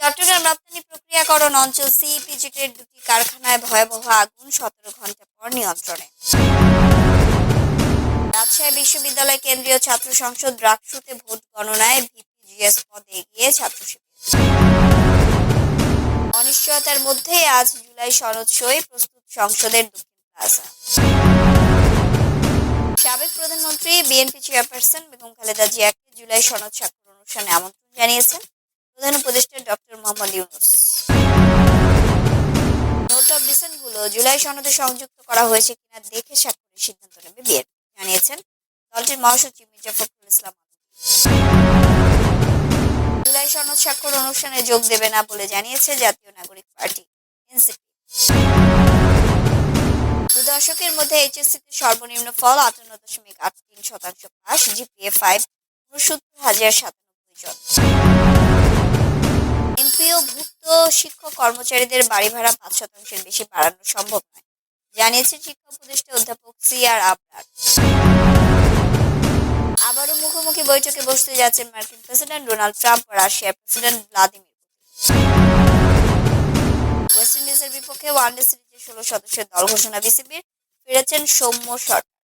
চট্টগ্রাম রপ্তানি প্রক্রিয়াকরণ অঞ্চল সিইপিজেটের দুটি কারখানায় ভয়াবহ আগুন সতেরো ঘণ্টা পর নিয়ন্ত্রণে। রাজশাহী বিশ্ববিদ্যালয় কেন্দ্রীয় ছাত্র সংসদ রাকসুতে ভোট গণনায় ভিপিজিএস পদে এগিয়ে ছাত্র অনিশ্চয়তার মধ্যে আজ জুলাই সনদ সই প্রস্তুত সংসদের দক্ষিণ প্লাজা। সাবেক প্রধানমন্ত্রী, বিএনপি চেয়ারপারসন বেগম খালেদা জিয়াকে জুলাই সনদ স্বাক্ষর অনুষ্ঠানে আমন্ত্রণ জানিয়েছেন। প্রধান উপদেষ্টা ডক্টর মোহাম্মদ ইউনুস। নোট অফগুলো জুলাই সনদে সংযুক্ত করা হয়েছে কিনা দেখে স্বাক্ষরের সিদ্ধান্ত নেবে বিএনপি, জানিয়েছেন দলটির মহাসচিব মির্জা ফখরুল ইসলাম জুলাই সনদ স্বাক্ষর অনুষ্ঠানে যোগ দেবে না বলে জানিয়েছে জাতীয় নাগরিক পার্টি, এনসিপি। দু দশকের মধ্যে এইচএসসিতে সর্বনিম্ন ফল আটান্ন দশমিক আট তিন শতাংশ পাস, জিপিএ ফাইভ উনসত্তর হাজার সাতানব্বই জন। শিক্ষক কর্মচারীদের বাড়ি ভাড়া পাঁচ শতাংশের বেশি বাড়ানো সম্ভব নয় জানিয়েছেন শিক্ষা উপদেষ্টা অধ্যাপক সি আর আবরার। আবারও মুখোমুখি বৈঠকে বসতে যাচ্ছেন মার্কিন প্রেসিডেন্ট ডোনাল্ড ট্রাম্প ও রাশিয়ার প্রেসিডেন্ট ভ্লাদিমির ওয়েস্ট ইন্ডিজের বিপক্ষে ওয়ানডে সিরিজে ষোলো সদস্যের দল ঘোষণা বিসিবির, ফিরেছেন সৌম্য সরকার।